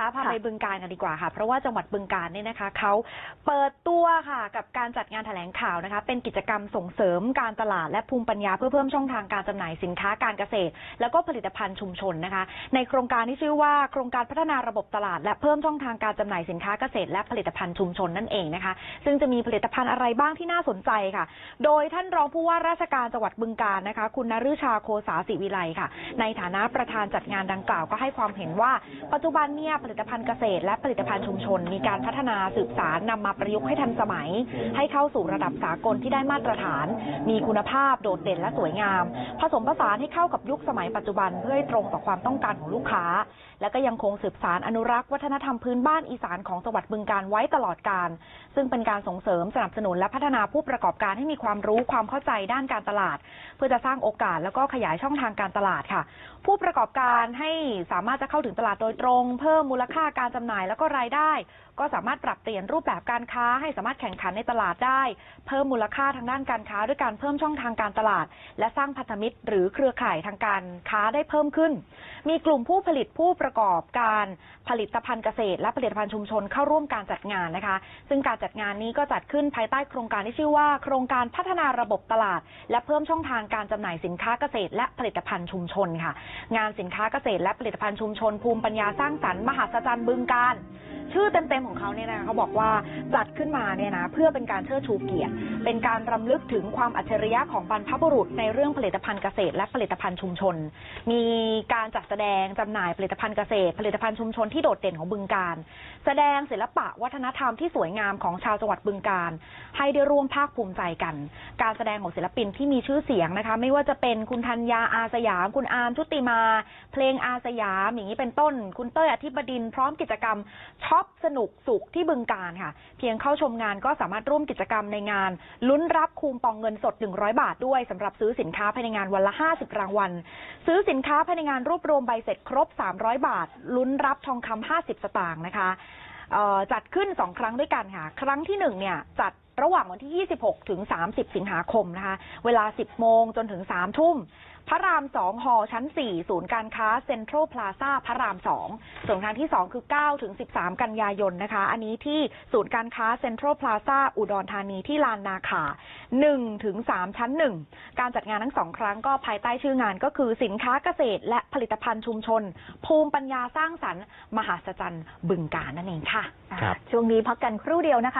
คะพาค่ะไปบึงการกันดีกว่าค่ะ เพราะว่าจังหวัดบึงการเนี่ยนะคะเขาเปิดตัวค่ะกับการจัดงานแถลงข่าวนะคะ เป็นกิจกรรมส่งเสริมการตลาดและภูมิปัญญาเพื่อเพิ่มช่องทางการจำหน่ายสินค้าการเกษตร แล้วก็ผลิตภัณฑ์ชุมชนนะคะ ในโครงการที่ชื่อว่าโครงการพัฒนาระบบตลาด และเพิ่มช่องทางการจำหน่ายสินค้าเกษตร และผลิตภัณฑ์ชุมชนนั่นเองนะคะ ซึ่งจะมีผลิตภัณฑ์อะไรบ้างที่น่าสนใจค่ะ โดยท่านรองผู้ว่าราชการจังหวัดบึงการนะคะ คุณนฤชาโคสาศิวิไลค่ะ ในฐานะประธานจัดงานดังกล่าวก็ให้ความเห็นว่าปัจจุบันเนี่ยผลิตภัณฑ์เกษตรและผลิตภัณฑ์ชุมชน มีการพัฒนาสืบสารนำมาประยุกต์ให้ทันสมัย ให้เข้าสู่ระดับสากลที่ได้มาตรฐาน มีคุณภาพโดดเด่นและสวยงาม ผสมผสานให้เข้ากับยุคสมัยปัจจุบันเพื่อให้ตรงต่อความต้องการของลูกค้า และก็ยังคงสืบสารอนุรักษ์วัฒนธรรมพื้นบ้านอีสานของจังหวัดบึงการไว้ตลอดการ ซึ่งเป็นการส่งเสริมสนับสนุนและพัฒนาผู้ประกอบการให้มีความรู้ความเข้าใจด้านการตลาด พื่อจะสร้างโอกาสแล้วก็ขยายช่องทางการตลาดค่ะ ผู้ประกอบการให้สามารถจะเข้าถึงตลาดโดยตรง เพิ่มมูลค่าการจำหน่ายแล้วก็รายได้ ก็สามารถปรับเปลี่ยนรูปแบบการค้า ให้สามารถแข่งขันในตลาดได้ เพิ่มมูลค่าทางด้านการค้า ด้วยการเพิ่มช่องทางการตลาด และสร้างพันธมิตร หรือเครือข่ายทางการค้าได้เพิ่มขึ้น มีกลุ่มผู้ผลิตผู้ประกอบการผลิตภัณฑ์เกษตร และผลิตภัณฑ์ชุมชนเข้าร่วมการจัดงานนะคะ ซึ่งการจัดงานนี้ก็จัดขึ้นภายใต้โครงการที่ชื่อว่า โครงการพัฒนาระบบตลาด และเพิ่มช่องทางการจำหน่ายสินค้าเกษตรและผลิตภัณฑ์ชุมชนค่ะ งานสินค้าเกษตรและผลิตภัณฑ์ชุมชนภูมิปัญญาสร้างสรรค์มหาศจรรย์บึงการ ชื่อเต็มๆของเขาเนี่ยนะเขาบอกว่าจัดขึ้นมาเนี่ยนะเพื่อเป็นการเชิดชูเกียรติ เป็นการรำลึกถึงความอัจฉริยะของบรรพบุรุษ ในเรื่องผลิตภัณฑ์เกษตร และผลิตภัณฑ์ชุมชน มีการจัดแสดงจำหน่ายผลิตภัณฑ์เกษตร ผลิตภัณฑ์ชุมชนที่โดดเด่นของบึงการ แสดงศิลปะวัฒนธรรมที่สวยงามของชาวจังหวัดบึงการ ให้ได้ร่วมภาคภูมิใจกัน การแสดงของศิลปินที่มีชื่อเสียงนะคะ ไม่ว่าจะเป็นคุณธัญญาอาสยาม คุณอาร์มชุติมา เพลงอาสยามอย่างนี้เป็นต้น คุณเต้ยอธิบดินพร้อมกิจกรรมช็อปสนุกสุขที่บึงการค่ะ เพียงเข้าชมงานก็สามารถร่วมกิจกรรมในงาน ลุ้นรับคูปองเงินสด 100 บาทด้วยสำหรับซื้อสินค้าภายในงานวันละ 50 รางวัล ซื้อสินค้าภายในงานรวบรวมใบเสร็จครบ 300 บาท ลุ้นรับทองคำ50 สตางค์นะคะจัดขึ้น 2 ครั้งด้วยกันค่ะ ครั้งที่1เนี่ยจัด ระหว่างวันที่ 26 ถึง 30 สิงหาคมนะคะ เวลา 10 โมงจนถึง 3 ทุ่ม พระราม 2 หอชั้น 4 ศูนย์การค้าเซ็นทรัลพลาซาพระราม 2 ส่วนครั้งที่ 2 คือ 9 ถึง 13 กันยายนนะคะ อันนี้ที่ศูนย์การค้าเซ็นทรัลพลาซาอุดรธานีที่ลานนาขา1ถึง3ชั้น 1 การจัดงานทั้งสองครั้งก็ภายใต้ชื่องานก็คือสินค้าเกษตร และผลิตภัณฑ์ชุมชน ภูมิปัญญาสร้างสรรค์ มหาศจรรย์บึงการนั่นเองค่ะ ช่วงนี้พักกันครู่เดียวนะคะ